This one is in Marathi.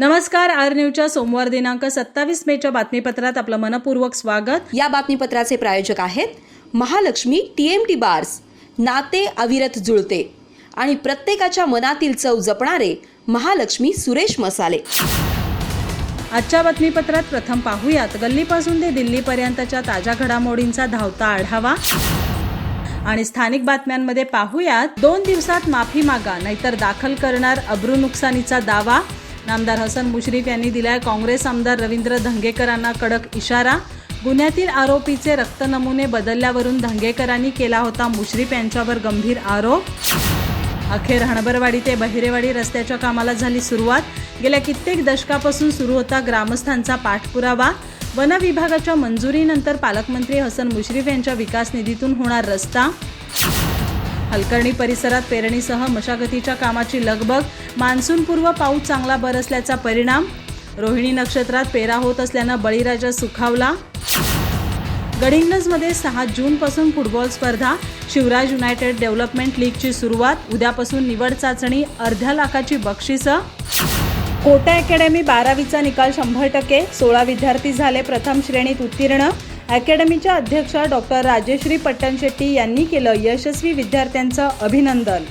नमस्कार आर न्यूजच्या सोमवार दिनांक सत्तावीस मेच्या बातमीपत्रात आपलं मनपूर्वक स्वागत. या बातमीपत्राचे प्रायोजक आहेत Mahalaxmi T M T bars. नाते अविरत जुळते आणि प्रत्येकाच्या मनातील चव जपणारे महालक्ष्मी सुरेश मसाले. आजच्या बातमीपत्रात प्रथम पाहूयात. गल्लीपासून ते दिल्लीपर्यंतच्या ताज्या घडामोडींचा धावता आढावा. आणि स्थानिक बातम्यांमध्ये पाहूयात दोन दिवसात माफी मागा नाहीतर दाखल करणार अब्रू नुकसानीचा दावा. नामदार हसन मुश्रीफ यांनी दिलाय काँग्रेस आमदार रवींद्र धंगेकरांना कडक इशारा. गुन्ह्यातील आरोपीचे रक्त नमुने बदलल्यावरून धंगेकरांनी केला होता मुश्रीफ यांच्यावर गंभीर आरोप. अखेर हणबरवाडी ते बहिरेवाडी रस्त्याच्या कामाला झाली सुरुवात. गेल्या कित्येक दशकापासून सुरू होता ग्रामस्थांचा पाठपुरावा. वन विभागाच्या मंजुरीनंतर पालकमंत्री हसन मुश्रीफ यांच्या विकास निधीतून होणार रस्ता. हलकर्णी परिसरात पेरणीसह मशागतीच्या कामाची लगबग मान्सूनपूर्व पाऊस चांगला बरसल्याचा परिणाम रोहिणी नक्षत्रात पेरा होत असल्यानं बळीराजा सुखावला. गडिंग्लजमध्ये सहा जूनपासून फुटबॉल स्पर्धा शिवराज युनायटेड डेव्हलपमेंट लीगची सुरुवात उद्यापासून निवड चाचणी अर्ध्या लाखाची बक्षिसं. कोटा अकॅडमी बारावीचा निकाल शंभर टक्के सोळा विद्यार्थी झाले प्रथम श्रेणीत उत्तीर्ण. अकॅडमीच्या अध्यक्षा डॉक्टर राजेश्री पट्टणशेट्टी यांनी केलं यशस्वी विद्यार्थ्यांचं अभिनंदन.